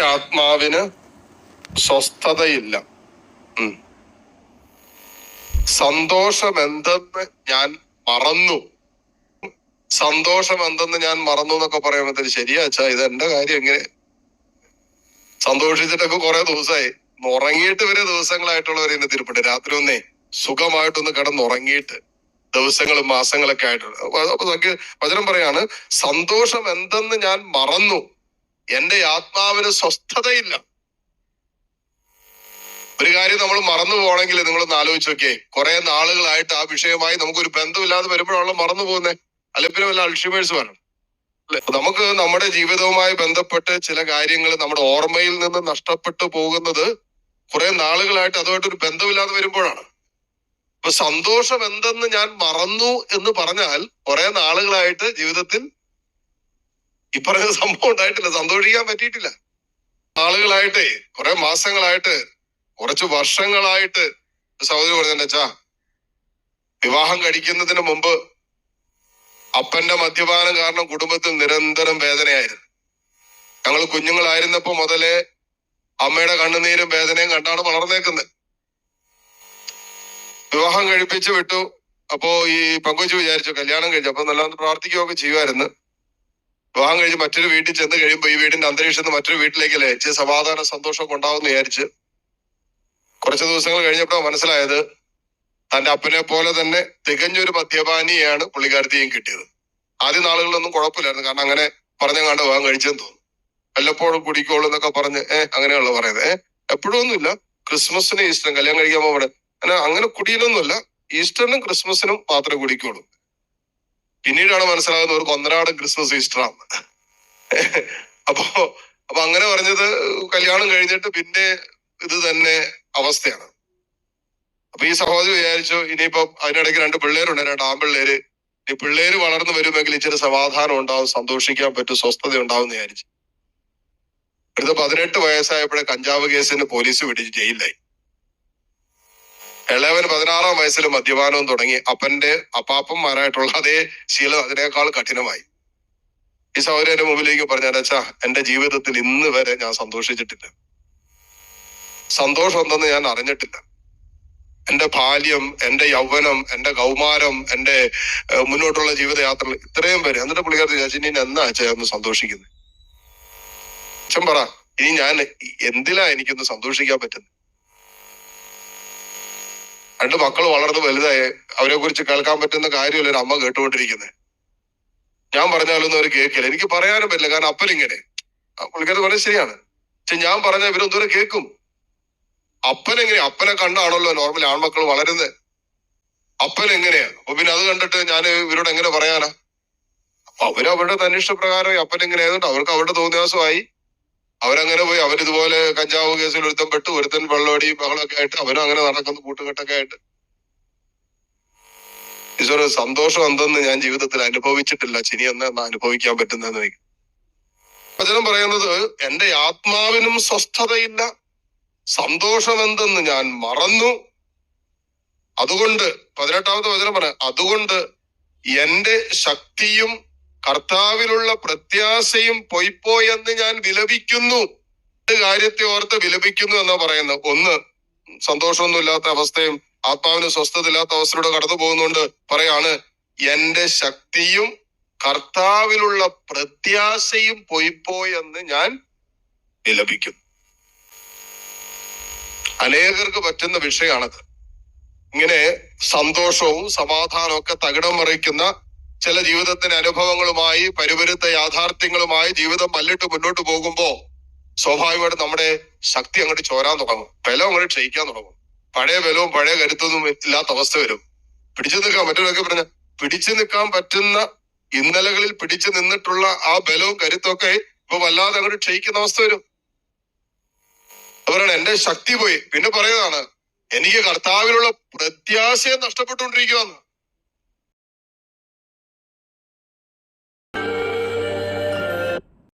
ആത്മാവിന് സ്വസ്ഥതയില്ല. സന്തോഷം എന്തെന്ന് ഞാൻ മറന്നു. സന്തോഷം എന്തെന്ന് ഞാൻ മറന്നു എന്നൊക്കെ പറയുമ്പോഴത്തേന് ശരിയാ അച്ഛാ ഇത് എന്റെ കാര്യം എങ്ങനെ? സന്തോഷിച്ചിട്ടൊക്കെ കുറെ ദിവസമായി ഉറങ്ങിയിട്ട് വരെ ദിവസങ്ങളായിട്ടുള്ളവരെ എന്നെ തിരുപ്പെട്ട് രാത്രി ഒന്നേ സുഖമായിട്ടൊന്ന് കിടന്നുറങ്ങിയിട്ട് ദിവസങ്ങളും മാസങ്ങളൊക്കെ നമുക്ക് വചനം പറയാണ് സന്തോഷം എന്തെന്ന് ഞാൻ മറന്നു. എന്റെ ആത്മാവിന് സ്വസ്ഥതയില്ല. ഒരു കാര്യം നമ്മൾ മറന്നു പോകണമെങ്കിൽ നിങ്ങളൊന്ന് ആലോചിച്ച് നോക്കിയേ. കുറെ നാളുകളായിട്ട് ആ വിഷയമായി നമുക്കൊരു ബന്ധമില്ലാതെ വരുമ്പോഴാണല്ലോ മറന്നു പോകുന്നത് അല്ലെ പിന്നെ വല്ല അൾഷിമേഴ്സ് വരണം. അല്ലെ നമുക്ക് നമ്മുടെ ജീവിതവുമായി ബന്ധപ്പെട്ട് ചില കാര്യങ്ങൾ നമ്മുടെ ഓർമ്മയിൽ നിന്ന് നഷ്ടപ്പെട്ടു പോകുന്നത് കുറെ നാളുകളായിട്ട് അതുമായിട്ട് ഒരു ബന്ധമില്ലാതെ വരുമ്പോഴാണ്. അപ്പൊ സന്തോഷം എന്തെന്ന് ഞാൻ മറന്നു എന്ന് പറഞ്ഞാൽ കുറെ നാളുകളായിട്ട് ജീവിതത്തിൽ ഈ പറഞ്ഞ സംഭവം ഉണ്ടായിട്ടില്ല. സന്തോഷിക്കാൻ പറ്റിയിട്ടില്ല. ആളുകളായിട്ട് കുറെ മാസങ്ങളായിട്ട് കുറച്ച് വർഷങ്ങളായിട്ട് സഹോദരി പറഞ്ഞു വിവാഹം കഴിക്കുന്നതിന് മുമ്പ് അപ്പന്റെ മദ്യപാനം കാരണം കുടുംബത്തിൽ നിരന്തരം വേദനയായിരുന്നു. ഞങ്ങൾ കുഞ്ഞുങ്ങളായിരുന്നപ്പോ മുതലേ അമ്മയുടെ കണ്ണുനീരും വേദനയും കണ്ടാണ് വളർന്നേക്കുന്നത്. വിവാഹം കഴിപ്പിച്ച് വിട്ടു. അപ്പോ ഈ പങ്കുവച്ച് വിചാരിച്ചു കല്യാണം കഴിച്ചു അപ്പൊ നല്ലോണം പ്രാർത്ഥിക്കുകയൊക്കെ ചെയ്യുമായിരുന്നു. വിവാഹം കഴിഞ്ഞ് മറ്റൊരു വീട്ടിൽ ചെന്ന് കഴിയുമ്പോ ഈ വീടിന്റെ അന്തരീക്ഷം മറ്റൊരു വീട്ടിലേക്കല്ലേ ഇച്ചിരി സമാധാന സന്തോഷമൊക്കെ ഉണ്ടാവുമെന്ന് വിചാരിച്ച് കുറച്ച് ദിവസങ്ങൾ കഴിഞ്ഞപ്പോഴാണ് മനസ്സിലായത് തന്റെ അപ്പനെ പോലെ തന്നെ തികഞ്ഞൊരു മദ്യപാനിയാണ് പുള്ളിക്കാരത്തെയും കിട്ടിയത്. ആദ്യ നാളുകളിലൊന്നും കുഴപ്പമില്ലായിരുന്നു. കാരണം അങ്ങനെ പറഞ്ഞ കണ്ട് വിവാഹം കഴിച്ചെന്ന് തോന്നുന്നു. വല്ലപ്പോഴും കുടിക്കോളൂ എന്നൊക്കെ പറഞ്ഞ് ഏഹ് അങ്ങനെയുള്ള പറയുന്നത്. ഏഹ് എപ്പോഴും ഒന്നുമില്ല ക്രിസ്മസിന് ഈസ്റ്ററും കല്യാണം കഴിക്കാൻ പോകുന്നത് അങ്ങനെ കുടിയിലൊന്നുമല്ല ഈസ്റ്ററിനും ക്രിസ്മസിനും മാത്രമേ കുടിക്കുള്ളൂ. പിന്നീടാണ് മനസ്സിലാകുന്നത് ഒരു ഒന്നരാടം ക്രിസ്മസ് ഈസ്റ്റർ ആണ്. അപ്പോ അപ്പൊ അങ്ങനെ പറഞ്ഞത് കല്യാണം കഴിഞ്ഞിട്ട് പിന്നെ ഇത് തന്നെ അവസ്ഥയാണ്. അപ്പൊ ഈ സഹോദരി വിചാരിച്ചു ഇനിയിപ്പോ അതിനിടയ്ക്ക് രണ്ട് പിള്ളേരുണ്ട് രണ്ട് ആൺപിള്ളേര്. ഈ പിള്ളേര് വളർന്നു വരുമെങ്കിൽ ഇച്ചിരി സമാധാനം ഉണ്ടാവും സന്തോഷിക്കാൻ പറ്റും സ്വസ്ഥത ഉണ്ടാവും വിചാരിച്ചു. അടുത്ത പതിനെട്ട് വയസ്സായപ്പോഴേ കഞ്ചാവ് കേസിന് പോലീസ് പിടിച്ച് ജയിലിലായി. ഇളയവന് പതിനാറാം വയസ്സിൽ മദ്യപാനവും തുടങ്ങി. അപ്പന്റെ അപ്പാപ്പന്മാരായിട്ടുള്ള അതേ ശീലം അതിനേക്കാൾ കഠിനമായി. ഈ സൗകര്യം എന്റെ മുമ്പിലേക്ക് പറഞ്ഞാൽ അച്ഛാ എന്റെ ജീവിതത്തിൽ ഇന്ന് വരെ ഞാൻ സന്തോഷിച്ചിട്ടില്ല. സന്തോഷം എന്തെന്ന് ഞാൻ അറിഞ്ഞിട്ടില്ല. എന്റെ ബാല്യം എന്റെ യൗവനം എന്റെ കൗമാരം എന്റെ മുന്നോട്ടുള്ള ജീവിതയാത്ര ഇത്രയും പേര്. എന്നിട്ട് പുള്ളിക്കാരത്തി ചോദിച്ചു ഇനി എന്നാ അച്ഛാ ഒന്ന് സന്തോഷിക്കുന്നത് അച്ഛൻ പറ ഇനി ഞാൻ എന്തിലാ എനിക്കൊന്ന് സന്തോഷിക്കാൻ പറ്റുന്നത് രണ്ട് മക്കൾ വളർന്ന് വലുതായി അവരെ കുറിച്ച് കേൾക്കാൻ പറ്റുന്ന കാര്യമല്ല ഒരു അമ്മ കേട്ടുകൊണ്ടിരിക്കുന്നത് ഞാൻ പറഞ്ഞാലൊന്നും അവർ കേൾക്കില്ല. എനിക്ക് പറയാനും പറ്റില്ല. കാരണം അപ്പനിങ്ങനെ പുള്ളിക്കാരത് പറഞ്ഞത് ശരിയാണ്. പക്ഷെ ഞാൻ പറഞ്ഞ ഇവരൊന്നും കേൾക്കും. അപ്പനെങ്ങനെ അപ്പനെ കണ്ടാണല്ലോ നോർമലി ആൺമക്കൾ വളരുന്നത് അപ്പൻ എങ്ങനെയാ? അപ്പൊ പിന്നെ അത് കണ്ടിട്ട് ഞാൻ ഇവരോട് എങ്ങനെ പറയാനാ? അപ്പൊ അവരവരുടെ അവരുടെ തന്നിഷ്ട പ്രകാരം അപ്പൻ എങ്ങനെ ആയതുകൊണ്ട് അവർക്ക് അവരുടെ തോന്നിയാസമായി അവരങ്ങനെ പോയി അവരിതുപോലെ കഞ്ചാവ് കേസിൽ ഒരുത്തൻ പെട്ട് ഒരുത്തൻ വെള്ളമടിയും ബഹളമൊക്കെ ആയിട്ട് അവരും അങ്ങനെ നടക്കുന്നു കൂട്ടുകെട്ടൊക്കെ ആയിട്ട്. ഈശ്വര സന്തോഷം എന്തെന്ന് ഞാൻ ജീവിതത്തിൽ അനുഭവിച്ചിട്ടില്ല. എന്ന് എന്നാ അനുഭവിക്കാൻ പറ്റുന്നതെന്ന് എനിക്ക്. വചനം പറയുന്നത് എന്റെ ആത്മാവിനും സ്വസ്ഥതയില്ല. സന്തോഷം എന്തെന്ന് ഞാൻ മറന്നു. അതുകൊണ്ട് പതിനെട്ടാമത്തെ വചനം പറയാം അതുകൊണ്ട് എന്റെ ശക്തിയും കർത്താവിലുള്ള പ്രത്യാശയും പൊയ്പോയെന്ന് ഞാൻ വിലപിക്കുന്നു. കാര്യത്തെ ഓർത്ത് വിലപിക്കുന്നു എന്നാ പറയുന്നത്. ഒന്ന് സന്തോഷമൊന്നും ഇല്ലാത്ത അവസ്ഥയും ആത്മാവിന് സ്വസ്ഥത ഇല്ലാത്ത അവസ്ഥയിലൂടെ കടന്നു പോകുന്നുണ്ട്. പറയാണ് എന്റെ ശക്തിയും കർത്താവിലുള്ള പ്രത്യാശയും പൊയ്പോയെന്ന് ഞാൻ വിലപിക്കുന്നു. അനേകർക്ക് പറ്റുന്ന വിഷയമാണത്. ഇങ്ങനെ സന്തോഷവും സമാധാനവും ഒക്കെ തകിടം മറിക്കുന്ന ചില ജീവിതത്തിന്റെ അനുഭവങ്ങളുമായി പരിവരുത്ത യാഥാർത്ഥ്യങ്ങളുമായി ജീവിതം മല്ലിട്ട് മുന്നോട്ട് പോകുമ്പോ സ്വാഭാവികമായിട്ട് നമ്മുടെ ശക്തി അങ്ങോട്ട് ചോരാൻ തുടങ്ങും. ബലം അങ്ങോട്ട് ക്ഷയിക്കാൻ തുടങ്ങും. പഴയ ബലവും പഴയ കരുത്തൊന്നും ഇല്ലാത്ത അവസ്ഥ വരും. പിടിച്ചു നിൽക്കാൻ മറ്റൊരൊക്കെ പറഞ്ഞ പിടിച്ചു നിൽക്കാൻ പറ്റുന്ന ഇന്നലകളിൽ പിടിച്ചു നിന്നിട്ടുള്ള ആ ബലവും കരുത്തും ഒക്കെ ഇപ്പൊ വല്ലാതെ അങ്ങോട്ട് ക്ഷയിക്കുന്ന അവസ്ഥ വരും. അവരാണ് എന്റെ ശക്തി പോയി. പിന്നെ പറയുന്നതാണ് എനിക്ക് കർത്താവിലുള്ള പ്രത്യാശയെ നഷ്ടപ്പെട്ടുകൊണ്ടിരിക്കുകയെന്ന്